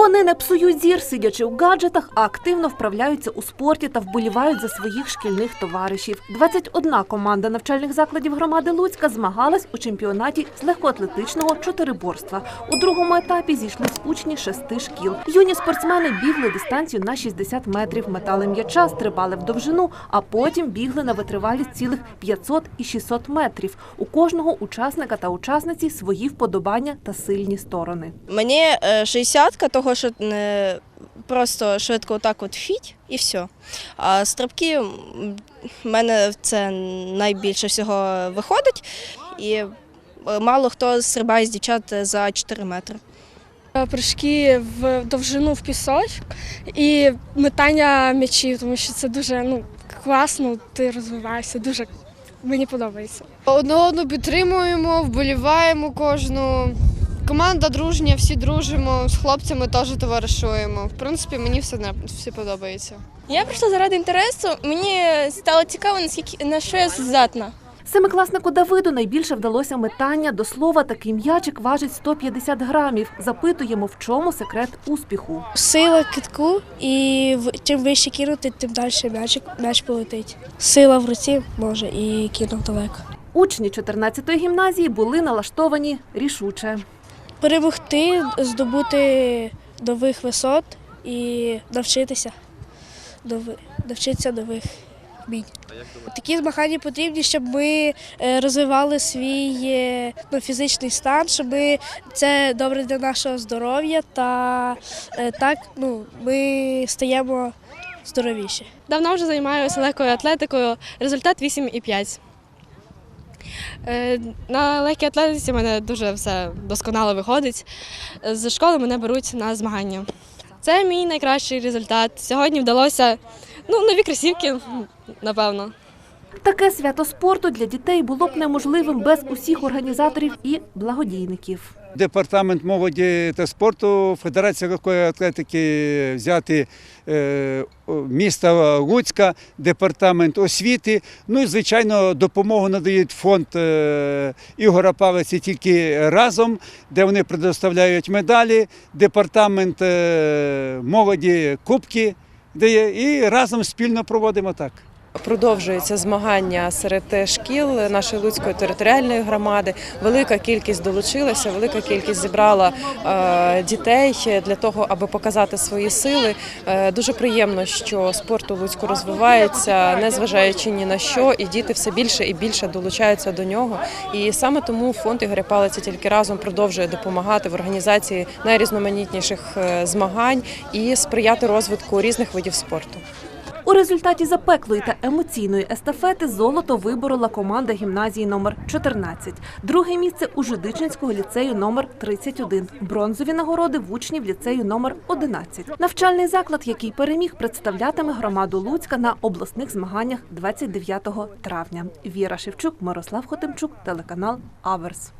Вони не псують зір, сидячи у гаджетах, а активно вправляються у спорті та вболівають за своїх шкільних товаришів. 21 команда навчальних закладів громади Луцька змагалась у чемпіонаті з легкоатлетичного чотириборства. У другому етапі зійшлись учні шести шкіл. Юні спортсмени бігли дистанцію на 60 метрів, метали м'яча, стрибали в довжину, а потім бігли на витривалість цілих 500 і 600 метрів. У кожного учасника та учасниці свої вподобання та сильні сторони. Мені е, 60-ка, того що не просто швидко отак от фіть і все. А стрибки в мене це найбільше всього виходить. І е, мало хто стрибає з дівчат за 4 метри. Е, Прыжки в довжину в пісочок і метання м'ячів, тому що це дуже ну, класно, ти розвиваєшся, дуже мені подобається. Одне одну підтримуємо, вболіваємо кожну. Команда дружня, всі дружимо, з хлопцями теж товаришуємо. В принципі, мені все, не- все подобається. Я прийшла заради інтересу. Мені стало цікаво, наскільки на що я здатна. Семикласнику Давиду найбільше вдалося метання. До слова, такий м'ячик важить 150 грамів. Запитуємо, в чому секрет успіху. Сила китку, і в- чим вище кинути, тим далі м'ячик, м'яч полетить. Сила в руці може і кинув далеко. Учні 14-ї гімназії були налаштовані рішуче. Перемогти, здобути нових висот і навчитися, нови- навчитися нових вмінь. Такі змагання потрібні, щоб ми е, розвивали свій е, ну, фізичний стан, щоб ми, це добре для нашого здоров'я та е, так ну, ми стаємо здоровіші. Давно вже займаюся легкою атлетикою. Результат 8,5. Е, На легкій атлетиці мене дуже все досконало виходить. З школи мене беруть на змагання. Це мій найкращий результат. Сьогодні вдалося ну, нові кросівки, напевно. Таке свято спорту для дітей було б неможливим без усіх організаторів і благодійників. Департамент молоді та спорту, Федерація легкої атлетики взяти е, міста Луцька, департамент освіти. Ну і звичайно, допомогу надають фонд е, Ігора Палиці тільки разом, де вони предоставляють медалі, департамент е, молоді кубки дає, і разом спільно проводимо так. Продовжуються змагання серед шкіл нашої Луцької територіальної громади. Велика кількість долучилася, велика кількість зібрала е, дітей для того, аби показати свої сили. Е, дуже приємно, що спорт у Луцьку розвивається, незважаючи ні на що, і діти все більше і більше долучаються до нього. І саме тому фонд Ігоря Палиця тільки разом продовжує допомагати в організації найрізноманітніших е, змагань і сприяти розвитку різних видів спорту. У результаті запеклої та емоційної естафети золото виборола команда гімназії номер 14. Друге місце у Жидичинського ліцею номер 31. Бронзові нагороди в учнів ліцею номер 11. Навчальний заклад, який переміг, представлятиме громаду Луцька на обласних змаганнях 29 травня. Віра Шевчук, Мирослав Хотимчук, телеканал Аверс.